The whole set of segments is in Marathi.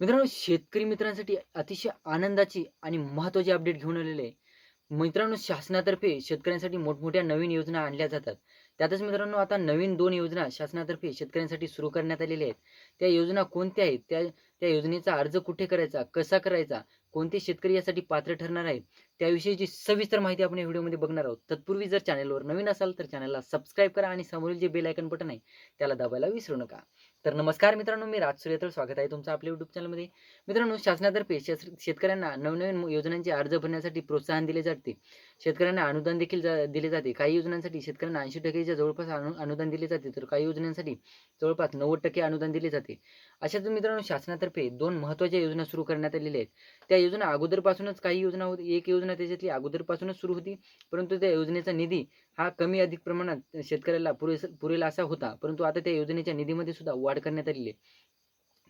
मित्रांनो शेतकरी मित्रांसाठी अतिशय आनंदाची आणि महत्त्वाची अपडेट घेऊन आलेले आहे. मित्रांनो शासनातर्फे शेतकऱ्यांसाठी मोठमोठ्या नवीन योजना आणल्या जातात. त्यातच मित्रांनो आता नवीन दोन योजना शासनातर्फे शेतकऱ्यांसाठी सुरू करण्यात आलेल्या आहेत. त्या योजना कोणत्या आहेत? त्या त्या योजनेचा अर्ज कुठे करायचा? कसा करायचा? कोणते शेतकरी यासाठी पात्र ठरणार आहे त्याविषयीची सविस्तर माहिती आपण या व्हिडिओमध्ये बघणार आहोत. तत्पूर्वी जर चॅनलवर नवीन असाल तर चॅनलला सबस्क्राईब करा आणि समोरील जे बेल आयकन बटन आहे त्याला दाबायला विसरू नका. तर नमस्कार मित्रांनो, मी राज सूर्यतळ स्वागत आहे तुमचं आपल्या युट्यूब चॅनलमध्ये. मित्रांनो शासनातर्फे शेतकऱ्यांना नवनवीन योजनांचे अर्ज भरण्यासाठी प्रोत्साहन दिले जाते. शेतकऱ्यांना अनुदान देखील दिले जाते. काही योजनांसाठी शेतकऱ्यांना ऐंशी टक्केच्या जवळपास अनु अनुदान दिले जाते, तर काही योजनांसाठी जवळपास 90% अनुदान दिले जाते. अशाच मित्रांनो शासनातर्फे 2 महत्त्वाच्या योजना सुरू करण्यात आलेल्या आहेत. त्या योजना अगोदरपासूनच काही योजना होती. एक योजना त्याच्यातली अगोदरपासूनच सुरू होती, परंतु त्या योजनेचा निधी हा कमी अधिक प्रमाणात शेतकऱ्याला पुरेस पुरेल असा होता. परंतु आता त्या योजनेच्या निधीमध्ये सुद्धा वाढ करण्यात आलेली आहे.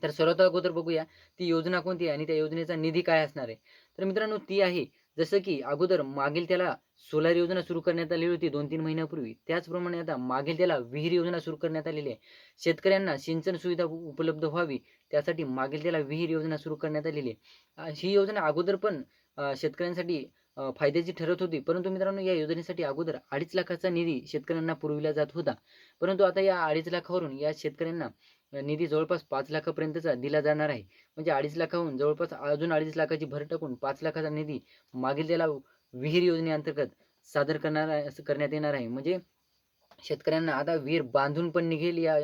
तर सर्वात अगोदर बघूया ती योजना कोणती आहे आणि त्या योजनेचा निधी काय असणार आहे? तर मित्रांनो ती आहे जसं की अगोदर मागील त्याला सोलार योजना सुरू करण्यात आलेली होती 2-3 महिन्यापूर्वी. त्याचप्रमाणे आता मागील त्याला विहीर योजना सुरू करण्यात आलेली आहे. शेतकऱ्यांना सिंचन सुविधा उपलब्ध व्हावी त्यासाठी मागील त्याला विहीर योजना सुरू करण्यात आलेली आहे. ही योजना अगोदर पण शेतकऱ्यांसाठी फायद्याची ठरत होती. परंतु मित्रांनो या योजनेसाठी अगोदर 2.5 लाखाचा निधी शेतकऱ्यांना पुरविला जात होता. परंतु आता या 2.5 लाखावरून या शेतकऱ्यांना निधी जवळपास पाच लाखापर्यंतचा दिला जाणार आहे. म्हणजे 2.5 लाखाहून जवळपास अजून 2.5 लाखाची भर टाकून पाच लाखाचा निधी मागील त्याला विहीर योजनेअंतर्गत सादर करणार आहे असं करण्यात येणार आहे. म्हणजे शेतकऱ्यांना आता विहीर बांधून पण निघेल या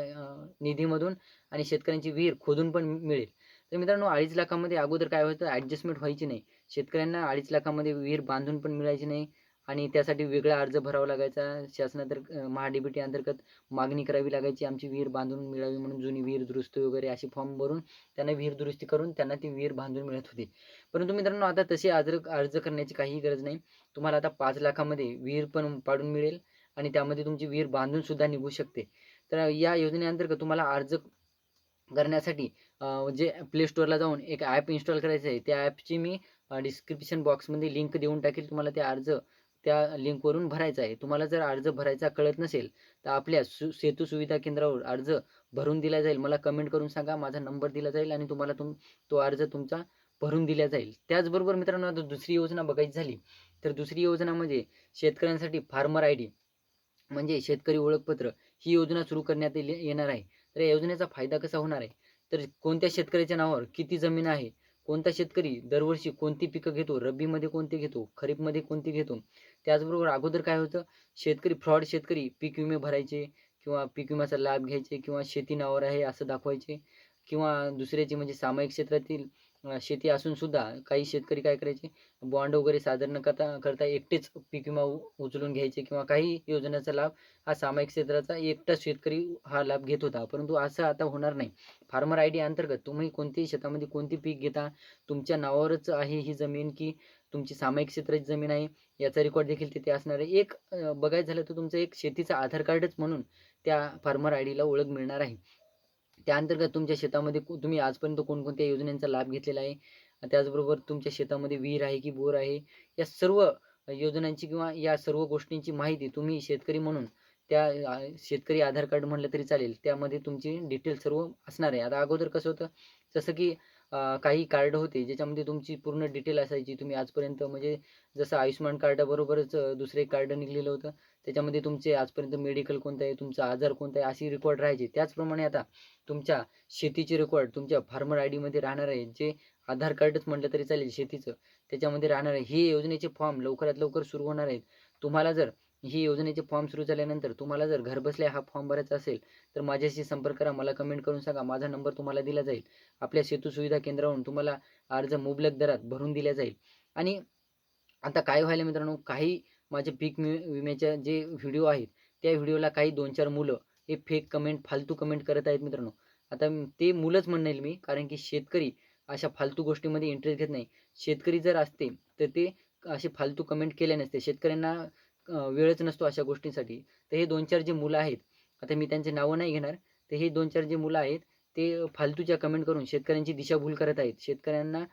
निधीमधून आणि शेतकऱ्यांची विहीर खोदून पण मिळेल. तर मित्रांनो 2.5 लाखामध्ये अगोदर काय होतं ॲडजस्टमेंट व्हायची नाही. शेतकऱ्यांना 2.5 लाखामध्ये विहीर बांधून पण मिळायची नाही आणि त्यासाठी वेगळा अर्ज भरावा लागायचा. शासनातर महा डीबीटी अंतर्गत मागणी करावी लागायची. आमची विहीर बांधून मिळावी म्हणून जुनी विहीर दुरुस्ती वगैरे असे फॉर्म भरून त्यांना विहीर दुरुस्ती करून त्यांना ती विहीर बांधून मिळत होती. परंतु मित्रांनो आता तसे अर्ज अर्ज करण्याची काहीही गरज नाही. तुम्हाला आता पाच लाखामध्ये विहीर पण पाडून मिळेल आणि त्यामध्ये तुमची विहीर बांधून सुद्धा निघू शकते. तर या योजनेअंतर्गत तुम्हाला अर्ज करण्यासाठी जे प्ले स्टोअरला जाऊन एक ॲप इन्स्टॉल करायचं आहे. त्या ॲपची मी डिस्क्रिप्शन बॉक्समध्ये लिंक देऊन टाकेल. तुम्हाला ते अर्ज त्या लिंकवरून भरायचा आहे. तुम्हाला जर अर्ज भरायचा कळत नसेल तर आपल्या सु सेतू सुविधा केंद्रावर अर्ज भरून दिला जाईल. मला कमेंट करून सांगा. माझा नंबर दिला जाईल आणि तुम्हाला तुम तो अर्ज तुमचा भरून दिला जाईल. त्याचबरोबर मित्रांनो आता दुसरी योजना बघायची झाली तर दुसरी योजना म्हणजे शेतकऱ्यांसाठी फार्मर आय डी म्हणजे शेतकरी ओळखपत्र ही योजना सुरू करण्यात येणार आहे. तर या योजनेचा फायदा कसा होणार आहे? तर कोणत्या शेतकऱ्याच्या नावावर किती जमीन आहे? कोणता शेतकरी दरवर्षी कोणती पिकं घेतो? रब्बीमध्ये कोणती घेतो? खरीपमध्ये कोणती घेतो? त्याचबरोबर अगोदर काय होतं शेतकरी फ्रॉड शेतकरी पीक विमे भरायचे किंवा पीक विम्याचा लाभ घ्यायचे किंवा शेती नावावर आहे असं दाखवायचे किंवा दुसऱ्याची म्हणजे सामायिक क्षेत्रातील शेती असून सुद्धा काही शेतकरी काय करायचे बॉन्ड वगैरे सादर न करता करता एकटेच पीक विमा उ उचलून घ्यायचे किंवा काही योजनेचा लाभ हा सामायिक क्षेत्राचा एकटाच शेतकरी हा लाभ घेत होता. परंतु असं आता होणार नाही. फार्मर आय डी अंतर्गत तुम्ही कोणत्याही शेतामध्ये कोणती पीक घेता, तुमच्या नावावरच आहे ही जमीन की तुमची सामायिक क्षेत्राची जमीन आहे याचा रेकॉर्ड देखील तिथे असणार आहे. एक बघायचं झालं तर तुमचं एक शेतीचं आधार कार्डच म्हणून त्या फार्मर आय डीला ओळख मिळणार आहे. त्या अंतर्गत तुमच्या शेतामध्ये तुम्ही आजपर्यंत कोणकोणत्या योजनांचा लाभ घेतलेला आहे. त्याचबरोबर तुमच्या शेतामध्ये विहीर आहे की बोर आहे. या सर्व योजनांची किंवा या सर्व गोष्टींची माहिती तुम्ही शेतकरी म्हणून त्या शेतकरी आधार कार्ड म्हटलं तरी चालेल. त्यामध्ये तुमची डिटेल सर्व असणार आहे. आता अगोदर कसं होतं जसं की काही कार्ड होते ज्याच्यामध्ये तुमची पूर्ण डिटेल असायची. तुम्ही आजपर्यंत म्हणजे जसं आयुष्यमान कार्डाबरोबरच दुसरे कार्ड निघालेलं होतं. त्याच्यामध्ये तुमचे आजपर्यंत मेडिकल कोणतं आहे, तुमचा आजार कोणता आहे अशी रेकॉर्ड राहायची त्याचप्रमाणे आता तुमच्या शेतीचे रेकॉर्ड तुमच्या फार्मर आय डीमध्ये राहणार आहे. जे आधार कार्डच म्हटलं तरी चालेल शेतीचं त्याच्यामध्ये राहणार आहे. हे योजनेचे फॉर्म लवकरात लवकर सुरू होणार आहेत. तुम्हाला जर ही योजनेचे फॉर्म सुरू झाल्यानंतर तुम्हाला जर घरबसल्या हा फॉर्म भरायचा असेल तर माझ्याशी संपर्क करा. मला कमेंट करून सांगा. माझा नंबर तुम्हाला दिला जाईल. आपल्या सेतू सुविधा केंद्रावरून तुम्हाला अर्ज मुबलक दरात भरून दिला जाईल. आणि आता काय व्हायला मित्रांनो काही माझे पीक वि विम्याचे जे व्हिडिओ आहेत त्या व्हिडिओला काही 2-4 मुलं हे फेक कमेंट, फालतू कमेंट करत आहेत मित्रांनो. आता ते मुलंच म्हणेल मी कारण की शेतकरी अशा फालतू गोष्टीमध्ये इंटरेस्ट घेत नाही. शेतकरी जर असते तर ते असे फालतू कमेंट केले नसते. शेतकऱ्यांना वेळच नसतो अशा गोष्टींसाठी. तर हे 2-4 जे मुलं आहेत, आता मी त्यांचे नावं नाही घेणार. तर हे 2-4 जे मुलं आहेत ते फालतूच्या कमेंट करून शेतकऱ्यांची दिशाभूल करत आहेत. शेतकऱ्यांना